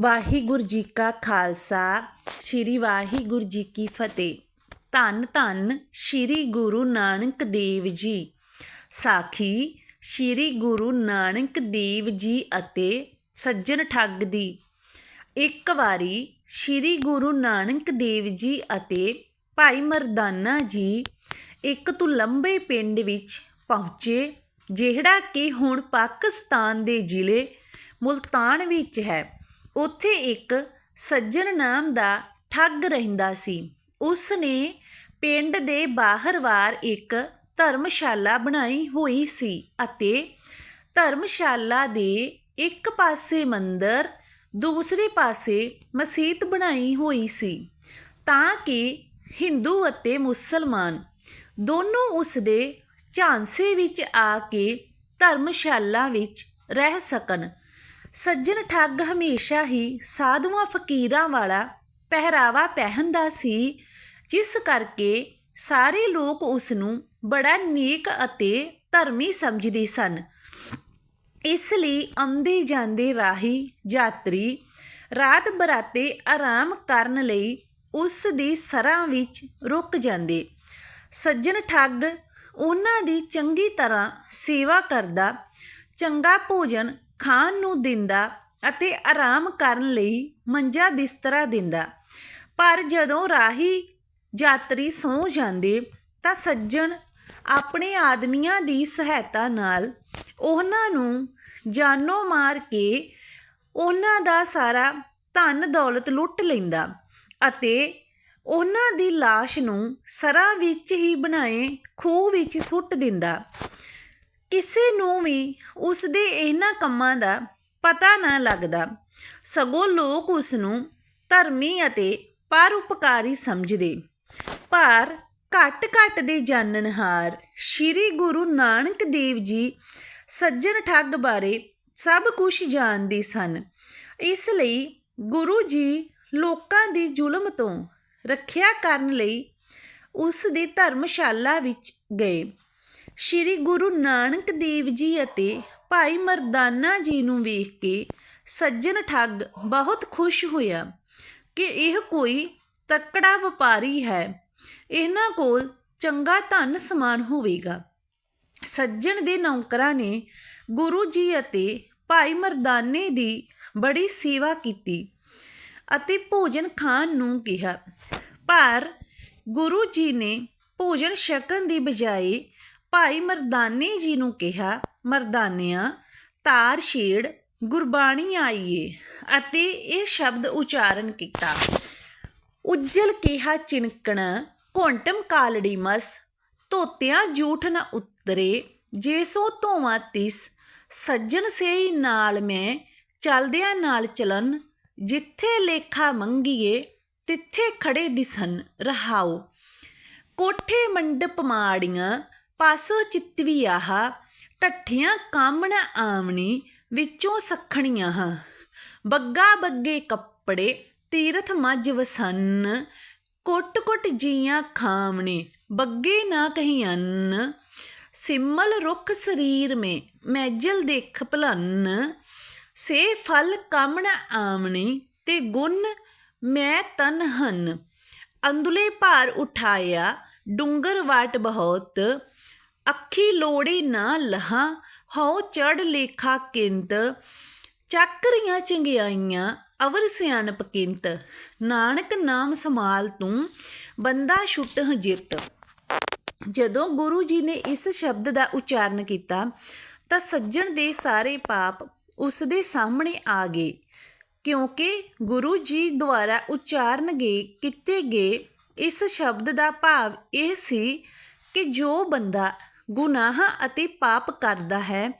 ਵਾਹਿਗੁਰੂ ਜੀ ਕਾ ਖਾਲਸਾ, ਸ੍ਰੀ ਵਾਹਿਗੁਰੂ ਜੀ ਕੀ ਫਤਿਹ। ਧੰਨ ਧੰਨ ਸ੍ਰੀ ਗੁਰੂ ਨਾਨਕ ਦੇਵ ਜੀ। ਸਾਖੀ ਸ੍ਰੀ ਗੁਰੂ ਨਾਨਕ ਦੇਵ ਜੀ ਅਤੇ ਸੱਜਣ ਠੱਗ ਦੀ। ਇੱਕ ਵਾਰੀ ਸ੍ਰੀ ਗੁਰੂ ਨਾਨਕ ਦੇਵ ਜੀ ਅਤੇ ਭਾਈ ਮਰਦਾਨਾ ਜੀ ਇੱਕ ਤੋਂ ਲੰਬੇ ਪਿੰਡ ਵਿੱਚ ਪਹੁੰਚੇ, ਜਿਹੜਾ ਕਿ ਹੁਣ ਪਾਕਿਸਤਾਨ ਦੇ ਜ਼ਿਲ੍ਹੇ ਮੁਲਤਾਨ ਵਿੱਚ ਹੈ। ਉੱਥੇ ਇੱਕ ਸੱਜਣ ਨਾਮ ਦਾ ਠੱਗ ਰਹਿੰਦਾ ਸੀ। ਉਸ ਨੇ ਪਿੰਡ ਦੇ ਬਾਹਰ ਵਾਰ ਇੱਕ ਧਰਮਸ਼ਾਲਾ ਬਣਾਈ ਹੋਈ ਸੀ ਅਤੇ ਧਰਮਸ਼ਾਲਾ ਦੇ ਇੱਕ ਪਾਸੇ ਮੰਦਰ, ਦੂਸਰੇ ਪਾਸੇ ਮਸਜਿਦ ਬਣਾਈ ਹੋਈ ਸੀ ਤਾਂ ਕਿ ਹਿੰਦੂ ਅਤੇ ਮੁਸਲਮਾਨ ਦੋਨੋਂ ਉਸ ਦੇ ਝਾਂਸੇ ਵਿੱਚ ਆ ਕੇ ਧਰਮਸ਼ਾਲਾ ਵਿੱਚ ਰਹਿ ਸਕਣ। ਸੱਜਣ ਠੱਗ ਹਮੇਸ਼ਾ ਹੀ ਸਾਧੂਆਂ ਫਕੀਰਾਂ ਵਾਲਾ ਪਹਿਰਾਵਾ ਪਹਿਨਦਾ ਸੀ, ਜਿਸ ਕਰਕੇ ਸਾਰੇ ਲੋਕ ਉਸ ਨੂੰ ਬੜਾ ਨੇਕ ਅਤੇ ਧਰਮੀ ਸਮਝਦੇ ਸਨ। ਇਸ ਲਈ ਆਉਂਦੇ ਜਾਂਦੇ ਰਾਹੀ ਯਾਤਰੀ ਰਾਤ ਬਰਾਤੇ ਆਰਾਮ ਕਰਨ ਲਈ ਉਸ ਦੀ ਸਰਾਂ ਵਿੱਚ ਰੁਕ ਜਾਂਦੇ। ਸੱਜਣ ਠੱਗ ਉਹਨਾਂ ਦੀ ਚੰਗੀ ਤਰ੍ਹਾਂ ਸੇਵਾ ਕਰਦਾ, ਚੰਗਾ ਭੋਜਨ ਖਾਣ ਨੂੰ ਦਿੰਦਾ ਅਤੇ ਆਰਾਮ ਕਰਨ ਲਈ ਮੰਜਾ ਬਿਸਤਰਾ ਦਿੰਦਾ। ਪਰ ਜਦੋਂ ਰਾਹੀ ਯਾਤਰੀ ਸੌਂ ਜਾਂਦੇ ਤਾਂ ਸੱਜਣ ਆਪਣੇ ਆਦਮੀਆਂ ਦੀ ਸਹਾਇਤਾ ਨਾਲ ਉਹਨਾਂ ਨੂੰ ਜਾਨੋਂ ਮਾਰ ਕੇ ਉਹਨਾਂ ਦਾ ਸਾਰਾ ਧਨ ਦੌਲਤ ਲੁੱਟ ਲੈਂਦਾ ਅਤੇ ਉਹਨਾਂ ਦੀ লাশ ਨੂੰ ਸਰਾ ਵਿੱਚ ਹੀ ਬਣਾਏ ਖੂਹ ਵਿੱਚ ਸੁੱਟ ਦਿੰਦਾ। ਕਿਸੇ ਨੂੰ ਵੀ ਉਸ ਦੇ ਇਹਨਾਂ ਕੰਮਾਂ ਦਾ ਪਤਾ ਨਾ ਲੱਗਦਾ। ਸਗੋਂ ਲੋਕ ਉਸ ਨੂੰ ਧਰਮੀ ਅਤੇ ਪਰਉਪਕਾਰੀ ਸਮਝਦੇ। ਪਰ ਘੱਟ ਘੱਟ ਦੇ ਜਾਣਨਹਾਰ ਸ੍ਰੀ ਗੁਰੂ ਨਾਨਕ ਦੇਵ ਜੀ ਸੱਜਣ ਠੱਗ ਬਾਰੇ ਸਭ ਕੁਝ ਜਾਣਦੇ ਸਨ। ਇਸ ਲਈ ਗੁਰੂ ਜੀ ਲੋਕਾਂ ਦੀ ਜ਼ੁਲਮ ਤੋਂ ਰੱਖਿਆ ਕਰਨ ਲਈ ਉਸ ਦੀ ਧਰਮਸ਼ਾਲਾ ਵਿੱਚ ਗਏ। ਸ਼੍ਰੀ ਗੁਰੂ ਨਾਨਕ ਦੇਵ ਜੀ ਅਤੇ ਭਾਈ ਮਰਦਾਨਾ ਜੀ ਨੂੰ ਵੇਖ ਕੇ ਸੱਜਣ ਠੱਗ ਬਹੁਤ ਖੁਸ਼ ਹੋਇਆ ਕਿ ਇਹ ਕੋਈ ਤਕੜਾ ਵਪਾਰੀ ਹੈ। ਇਹਨਾਂ ਕੋਲ ਚੰਗਾ ਧਨ ਸਮਾਨ ਹੋਵੇਗਾ। ਸੱਜਣ ਦੇ ਨੌਕਰਾਂ ਨੇ ਗੁਰੂ ਜੀ ਅਤੇ ਭਾਈ ਮਰਦਾਨੇ ਦੀ ਬੜੀ ਸੇਵਾ ਕੀਤੀ ਅਤੇ ਭੋਜਨ ਖਾਣ ਨੂੰ ਕਿਹਾ। ਪਰ ਗੁਰੂ ਜੀ ਨੇ ਭੋਜਨ ਛਕਣ ਦੀ ਬਜਾਏ ਭਾਈ ਮਰਦਾਨੇ ਜੀ ਨੂੰ ਕਿਹਾ, ਮਰਦਾਨਿਆਂ, ਤਾਰ ਛੇੜ, ਗੁਰਬਾਣੀ ਆਈਏ। ਅਤੇ ਇਹ ਸ਼ਬਦ ਉਚਾਰਨ ਕੀਤਾ। ਉੱਜਲ ਕਿਹਾ ਚਿਣਕਣਾ, ਘੋਂਟਮ ਕਾਲੜੀ ਮਸ, ਧੋਤਿਆਂ ਜੂਠ ਨ ਉਤਰੇ, ਜੇ ਸੋ ਧੋਵਾਂ ਤਿਸ, ਸੱਜਣ ਸੇਈ ਨਾਲ ਮੈਂ, ਚਲਦਿਆਂ ਨਾਲ ਚਲਨ, ਜਿੱਥੇ ਲੇਖਾ ਮੰਗੀਏ, ਤਿੱਥੇ ਖੜੇ ਦਿਸਨ ਰਹਾਓ ਕੋਠੇ ਮੰਡਪ ਮਾੜੀਆਂ ਪਾਸੋ ਚਿਤਵੀ ਆਹ ਟੱਠੀਆਂ ਕਾਮਣਾ ਆਮਣੀ ਵਿੱਚੋਂ ਸਖਣੀਆਂ ਹਾਂ। ਬੱਗਾ ਬੱਗੇ ਕੱਪੜੇ, ਤੀਰਥ ਮੱਝ ਵਸੰਨ ਕੁੱਟ ਕੁੱਟ ਜੀਆਂ ਖਾਮਣੇ ਬੱਗੇ ਨਾ ਕਹੀ ਅੰਨ ਸਿਮਲ ਰੁੱਖ ਸਰੀਰ ਮੇ, ਮੈਜਲ ਦੇਖ ਭਲਨ। ਸੇ ਫਲ ਕਾਮਣਾ ਆਮਣੀ ਤੇ ਗੁਣ ਮੈਂ ਤਨ ਹਨ। ਅੰਦੁਲੇ ਭਾਰ ਉਠਾਇਆ, ਡੂੰਗਰ ਵਾਟ ਬਹੁਤ। ਅੱਖੀ ਲੋੜੀ ਨਾ ਲਹਾ, ਹਉ ਚੜ ਲੇਖਾ ਕਿੰਤ ਚੱਕਰੀਆਂ ਚੰਗਿਆਈਆਂ, ਅਵਰ ਸਿਆਣਪ ਕਿੰਤ। ਨਾਨਕ ਨਾਮ ਸਮਾਲ ਤੂੰ, ਬੰਦਾ ਛੁੱਟ ਜਿੱਤ। ਜਦੋਂ ਗੁਰੂ ਜੀ ਨੇ ਇਸ ਸ਼ਬਦ ਦਾ ਉਚਾਰਨ ਕੀਤਾ, ਤਾਂ ਸੱਜਣ ਦੇ ਸਾਰੇ ਪਾਪ ਉਸ ਦੇ ਸਾਹਮਣੇ ਆ ਗਏ, ਕਿਉਂਕਿ ਗੁਰੂ ਜੀ ਦੁਆਰਾ ਉਚਾਰਨ ਗਏ ਕੀਤੇ ਗਏ ਇਸ ਸ਼ਬਦ ਦਾ ਭਾਵ ਇਹ ਸੀ ਕਿ ਜੋ ਬੰਦਾ ਗੁਨਾਹਾਂ ਅਤੇ ਪਾਪ ਕਰਦਾ ਹੈ,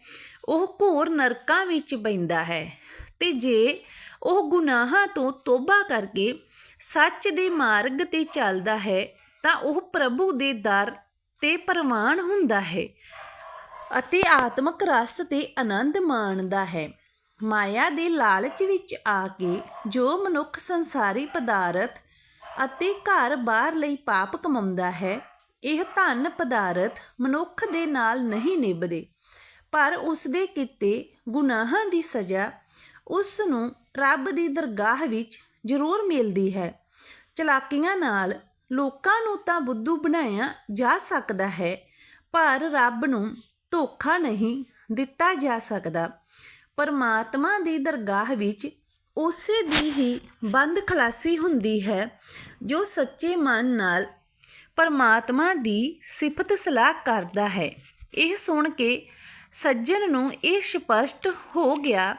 ਉਹ ਘੋਰ ਨਰਕਾਂ ਵਿੱਚ ਪੈਂਦਾ ਹੈ। ਤੇ ਜੇ ਉਹ ਗੁਨਾਹਾਂ ਤੋਂ ਤੋਬਾ ਕਰਕੇ ਸੱਚ ਦੇ ਮਾਰਗ ਤੇ ਚੱਲਦਾ ਹੈ, ਤਾਂ ਉਹ ਪ੍ਰਭੂ ਦੇ ਦਰ ਤੇ ਪ੍ਰਵਾਨ ਹੁੰਦਾ ਹੈ ਅਤੇ ਆਤਮਿਕ ਰਸ ਤੇ ਆਨੰਦ ਮਾਣਦਾ ਹੈ। ਮਾਇਆ ਦੇ ਲਾਲਚ ਵਿੱਚ ਆ ਕੇ ਜੋ ਮਨੁੱਖ ਸੰਸਾਰੀ ਪਦਾਰਥ ਅਤੇ ਘਰ-ਬਾਰ ਲਈ ਪਾਪ ਕਮਾਉਂਦਾ ਹੈ ਇਹ ਧਨ ਪਦਾਰਥ ਮਨੁੱਖ ਦੇ ਨਾਲ ਨਹੀਂ ਨਿਭਦੇ, ਪਰ ਉਸ ਦੇ ਕੀਤੇ ਗੁਨਾਹਾਂ ਦੀ ਸਜ਼ਾ ਉਸ ਨੂੰ ਰੱਬ ਦੀ ਦਰਗਾਹ ਵਿੱਚ ਜ਼ਰੂਰ ਮਿਲਦੀ ਹੈ। ਚਲਾਕੀਆਂ ਨਾਲ ਲੋਕਾਂ ਨੂੰ ਤਾਂ ਬੁੱਧੂ ਬਣਾਇਆ ਜਾ ਸਕਦਾ ਹੈ, ਪਰ ਰੱਬ ਨੂੰ ਧੋਖਾ ਨਹੀਂ ਦਿੱਤਾ ਜਾ ਸਕਦਾ। ਪਰਮਾਤਮਾ ਦੀ ਦਰਗਾਹ ਵਿੱਚ ਉਸੇ ਦੀ ਹੀ ਬੰਦ ਖਲਾਸੀ ਹੁੰਦੀ ਹੈ, ਜੋ ਸੱਚੇ ਮਨ ਨਾਲ ਪਰਮਾਤਮਾ ਦੀ ਸਿਫਤ ਸਲਾਹ ਕਰਦਾ ਹੈ। ਇਹ ਸੁਣ ਕੇ ਸੱਜਣ ਨੂੰ ਇਹ ਸਪਸ਼ਟ ਹੋ ਗਿਆ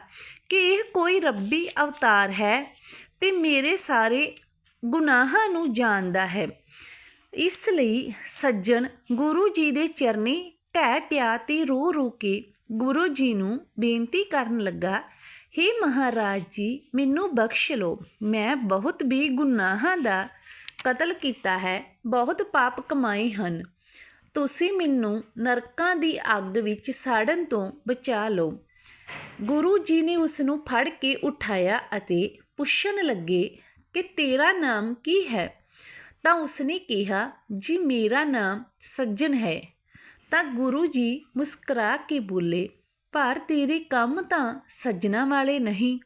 ਕਿ ਇਹ ਕੋਈ ਰੱਬੀ ਅਵਤਾਰ ਹੈ ਤੇ ਮੇਰੇ ਸਾਰੇ ਗੁਨਾਹਾਂ ਨੂੰ ਜਾਣਦਾ ਹੈ। ਇਸ ਲਈ ਸੱਜਣ ਗੁਰੂ ਜੀ ਦੇ ਚਰਨੀ ਢਹਿ ਪਿਆ ਤੇ ਰੋ ਰੋ ਕੇ ਗੁਰੂ ਜੀ ਨੂੰ ਬੇਨਤੀ ਕਰਨ ਲੱਗਾ हे ਮਹਾਰਾਜ ਜੀ, ਮੈਨੂੰ ਬਖਸ਼ ਲਓ। ਮੈਂ ਬਹੁਤ ਬੇਗੁਨਾਹਾਂ ਦਾ ਕਤਲ ਕੀਤਾ ਹੈ, ਬਹੁਤ ਪਾਪ ਕਮਾਏ ਹਨ। ਤੁਸੀਂ ਮੈਨੂੰ ਨਰਕਾਂ ਦੀ ਅੱਗ ਵਿੱਚ ਸਾੜਨ ਤੋਂ ਬਚਾ ਲਓ। ਗੁਰੂ ਜੀ ਨੇ ਉਸ ਨੂੰ ਫੜ ਕੇ ਉਠਾਇਆ ਅਤੇ ਪੁੱਛਣ ਲੱਗੇ ਕਿ ਤੇਰਾ ਨਾਮ ਕੀ ਹੈ? ਤਾਂ ਉਸਨੇ ਕਿਹਾ, ਜੀ, ਮੇਰਾ ਨਾਮ ਸੱਜਣ ਹੈ। ਤਾਂ ਗੁਰੂ ਜੀ ਮੁਸਕਰਾ ਕੇ ਬੋਲੇ ਪਰ ਤੇਰੇ ਕੰਮ ਤਾਂ ਸੱਜਣਾ ਵਾਲੇ ਨਹੀਂ।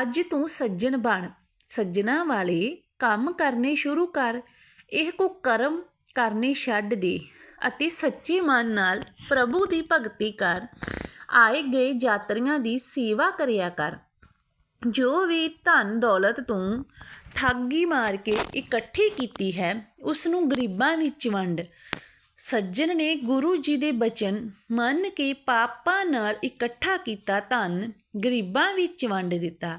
ਅੱਜ ਤੂੰ ਸੱਜਣ ਬਣ। ਸੱਜਣਾ ਵਾਲੇ ਕੰਮ ਕਰਨੇ ਸ਼ੁਰੂ ਕਰ, ਇਹ ਕੋ ਕਰਨੇ ਛੱਡ ਦੇ ਅਤੇ ਸੱਚੇ ਮਨ ਨਾਲ ਪ੍ਰਭੂ ਦੀ ਭਗਤੀ ਕਰ, ਆਏ ਗਏ ਯਾਤਰੀਆਂ ਦੀ ਸੇਵਾ ਕਰਿਆ ਕਰ। ਜੋ ਵੀ ਧਨ ਦੌਲਤ ਤੂੰ ਠੱਗੀ ਮਾਰ ਕੇ ਇਕੱਠੀ ਕੀਤੀ ਹੈ ਉਸ ਨੂੰ ਗਰੀਬਾਂ ਵਿੱਚ ਵੰਡ। ਸੱਜਣ ਨੇ ਗੁਰੂ ਜੀ ਦੇ ਬਚਨ ਮੰਨ ਕੇ ਪਾਪਾਂ ਨਾਲ ਇਕੱਠਾ ਕੀਤਾ ਧਨ ਗਰੀਬਾਂ ਵਿੱਚ ਵੰਡ ਦਿੱਤਾ।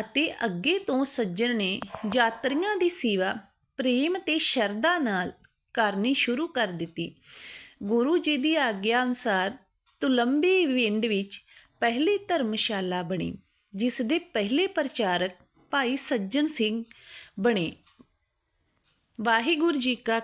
ਅਤੇ ਅੱਗੇ ਤੋਂ ਸੱਜਣ ਨੇ ਯਾਤਰੀਆਂ ਦੀ ਸੇਵਾ ਪ੍ਰੇਮ ਤੇ ਸ਼ਰਧਾ ਨਾਲ ਕਰਨੀ ਸ਼ੁਰੂ ਕਰ ਦਿੱਤੀ। ਗੁਰੂ ਜੀ ਦੀ ਆਗਿਆ ਅਨੁਸਾਰ ਤੁਲੰਬੀ ਵਿੰਡ ਵਿੱਚ ਪਹਿਲੀ ਧਰਮਸ਼ਾਲਾ ਬਣੀ, ਜਿਸ ਦੇ ਪਹਿਲੇ ਪ੍ਰਚਾਰਕ ਭਾਈ ਸੱਜਣ ਸਿੰਘ ਬਣੇ। ਵਾਹਿਗੁਰੂ ਜੀ ਕਾ